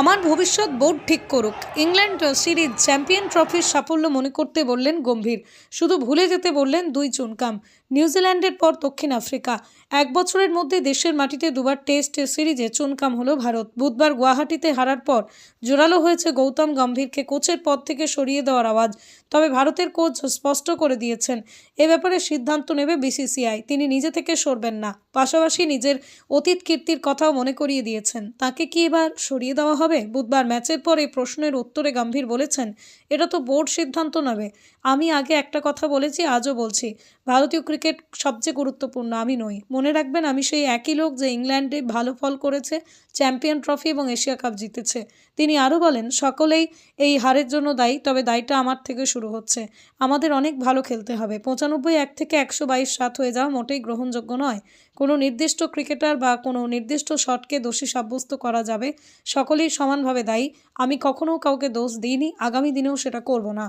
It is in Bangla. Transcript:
আমার ভবিষ্যৎ বোর্ড ঠিক করুক। ইংল্যান্ড সিরিজ চ্যাম্পিয়ন ট্রফির সাফল্য মনে করতে বললেন গম্ভীর। শুধু ভুলে যেতে বললেন দুই চুনকাম। নিউজিল্যান্ডের পর দক্ষিণ আফ্রিকা। এক বছরের মধ্যে দেশের মাটিতে দুবার টেস্ট সিরিজে চুনকাম হলো ভারত। বুধবার গুয়াহাটিতে হারার পর জোরালো হয়েছে গৌতম গম্ভীরকে কোচের পদ থেকে সরিয়ে দেওয়ার আওয়াজ। তবে ভারতের কোচ স্পষ্ট করে দিয়েছেন, এ ব্যাপারে সিদ্ধান্ত নেবে বিসিসিআই। তিনি নিজে থেকে সরবেন না। পাশাপাশি নিজের অতীত কীর্তির কথাও মনে করিয়ে দিয়েছেন। তাকে কি এবার সরিয়ে দেওয়া হবে? বুধবার ম্যাচের পর এই প্রশ্নের উত্তরে গম্ভীর বলেছেন, এটা তো বোর্ড সিদ্ধান্ত নেবে। আমি আগে একটা কথা বলেছি, আজও বলছি। ভারতীয় ক্রিকেট সবচেয়ে গুরুত্বপূর্ণ, আমি নই। মনে রাখবেন, আমি সেই একই লোক যে ইংল্যান্ডে ভালো ফল করেছে, চ্যাম্পিয়ন ট্রফি এবং এশিয়া কাপ জিতেছে। তিনি আরও বলেন, সকলেই এই হারের জন্য দায়ী, তবে দায়টা আমার থেকে শুরু হচ্ছে। আমাদের অনেক ভালো খেলতে হবে। পঁচানব্বই এক থেকে একশো বাইশ সাত হয়ে যাওয়া মোটেই গ্রহণযোগ্য নয়। কোনো নির্দিষ্ট ক্রিকেটার বা কোনো নির্দিষ্ট শটকে দোষী সাব্যস্ত করা যাবে, সকলেই সমানভাবে দায়ী। আমি কখনও কাউকে দোষ দিইনি, আগামী দিনেও সেটা করব না।